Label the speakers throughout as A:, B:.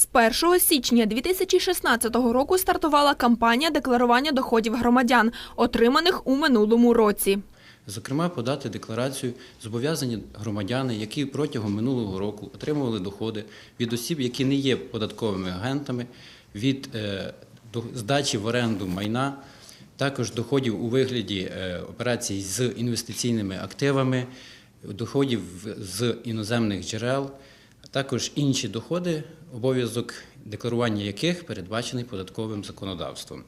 A: З 1 січня 2016 року стартувала кампанія декларування доходів громадян, отриманих у минулому році.
B: Зокрема, подати декларацію зобов'язані громадяни, які протягом минулого року отримували доходи від осіб, які не є податковими агентами, від е, здачі в оренду майна, також доходів у вигляді е, операцій з інвестиційними активами, доходів з іноземних джерел, також інші доходи, обов'язок декларування яких передбачений податковим законодавством.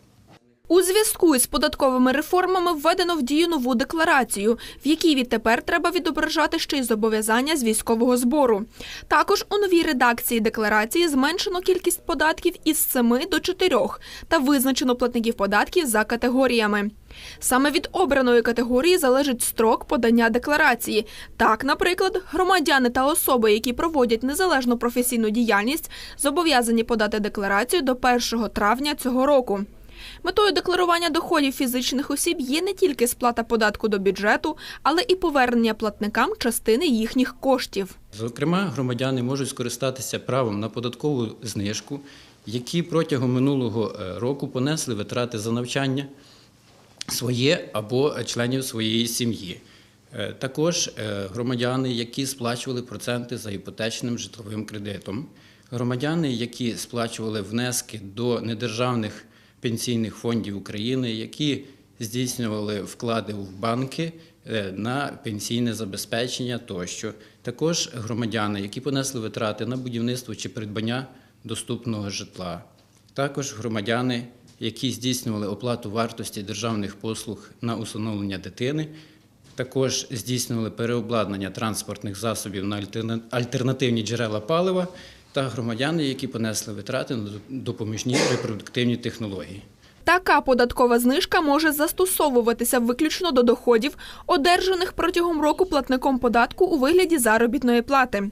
A: У зв'язку із податковими реформами введено в дію нову декларацію, в якій відтепер треба відображати ще й зобов'язання з військового збору. Також у новій редакції декларації зменшено кількість податків із 7 до 4 та визначено платників податків за категоріями. Саме від обраної категорії залежить строк подання декларації. Так, наприклад, громадяни та особи, які проводять незалежну професійну діяльність, зобов'язані подати декларацію до 1 травня цього року. Метою декларування доходів фізичних осіб є не тільки сплата податку до бюджету, але і повернення платникам частини їхніх коштів.
B: Зокрема, громадяни можуть скористатися правом на податкову знижку, які протягом минулого е, року понесли витрати за навчання своє або членів своєї сім'ї. Е, Також е, громадяни, які сплачували проценти за іпотечним житловим кредитом, громадяни, які сплачували внески до недержавних пенсійних фондів України, які здійснювали вклади в банки е, на пенсійне забезпечення тощо. Також громадяни, які понесли витрати на будівництво чи придбання доступного житла. Також громадяни, які здійснювали оплату вартості державних послуг на усиновлення дитини, також здійснювали переобладнання транспортних засобів на альтернативні джерела палива та громадяни, які понесли витрати на допоміжні репродуктивні технології.
A: Така податкова знижка може застосовуватися виключно до доходів, одержаних протягом року платником податку у вигляді заробітної плати.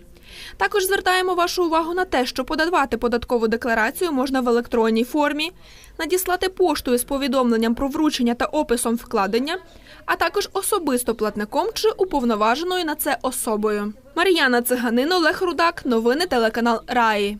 A: Також звертаємо вашу увагу на те, що подавати податкову декларацію можна в електронній формі, надіслати поштою з повідомленням про вручення та описом вкладення, а також особисто платником чи уповноваженою на це особою. Мар'яна Циганин, Олег Рудак, новини телеканал Раї.